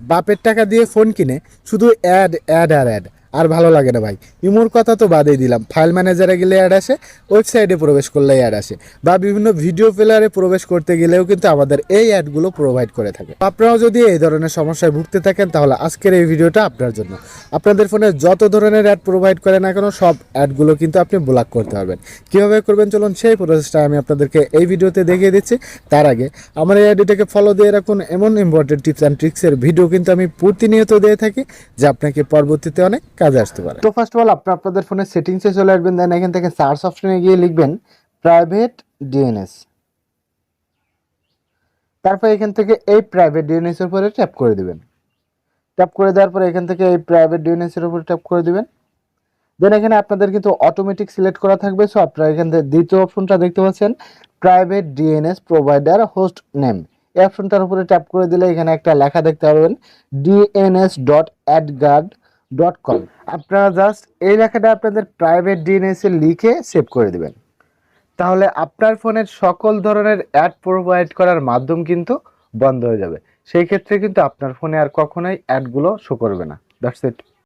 বাপের টাকা দিয়ে ফোন কিনে শুধু অ্যাড অ্যাড আর অ্যাড আর ভালো লাগে না ভাই। ইমোর কথা তো বাদেই দিলাম। ফাইল ম্যানেজারে গেলে অ্যাড আসে ওয়েবসাইটে প্রবেশ করলে অ্যাড আসে বা বিভিন্ন ভিডিও প্লেয়ারে প্রবেশ করতে গেলেও কিন্তু আমাদের এই অ্যাডগুলো প্রোভাইড করে থাকে। আপনারাও যদি এই ধরনের সমস্যায় ভুগতে থাকেন, তাহলে আজকের এই ভিডিওটা আপনার জন্য। আপনাদের ফোনে যত ধরনের অ্যাড প্রোভাইড করে না কেন, সব অ্যাডগুলো কিন্তু আপনি ব্লক করতে পারবেন। কীভাবে করবেন চলুন, সেই প্রসেসটা আমি আপনাদেরকে এই ভিডিওতে দেখিয়ে দিচ্ছি। তার আগে, আমার এই আইডিটাকে ফলো দিয়ে রাখুন। এমন ইম্পর্টেন্ট টিপস অ্যান্ড ট্রিক্সের ভিডিও কিন্তু আমি প্রতিনিয়ত দিয়ে থাকি, যা আপনাকে পরবর্তীতে অনেক কাজে আসতে পারে। তো ফার্স্ট অফ অল আপনি আপনাদের ফোনের সেটিংসে চলে আসবেন দেন এখান থেকে সার্চ অপশনে গিয়ে লিখবেন প্রাইভেট ডিএনএস তারপর এখান থেকে এই প্রাইভেট ডিএনএস এর উপরে ট্যাপ করে দিবেন। ট্যাপ করে দেওয়ার পরে এখান থেকে এই প্রাইভেট ডিএনএস এর উপরে ট্যাপ করে দিবেন। দেন এখানে আপনাদের কিন্তু অটোমেটিক সিলেক্ট করা থাকবে। সো আপনারা এখান থেকে দ্বিতীয় অপশনটা দেখতে পাচ্ছেন private DNS provider host name এই অপশনটার উপরে ট্যাপ করে দিলে এখানে একটা লেখা দেখতে পারবেন DNS dot AdGuard dot com আপনারা জাস্ট এই লেখাটা আপনাদের প্রাইভেট ডিএনএসে লিখে সেভ করে দিবেন। তাহলে আপনার ফোনের সকল ধরনের অ্যাড প্রোভাইড করার মাধ্যম কিন্তু বন্ধ হয়ে যাবে। সেই ক্ষেত্রে কিন্তু আপনার ফোনে আর কখনোই অ্যাডগুলো শো করবে না। That's it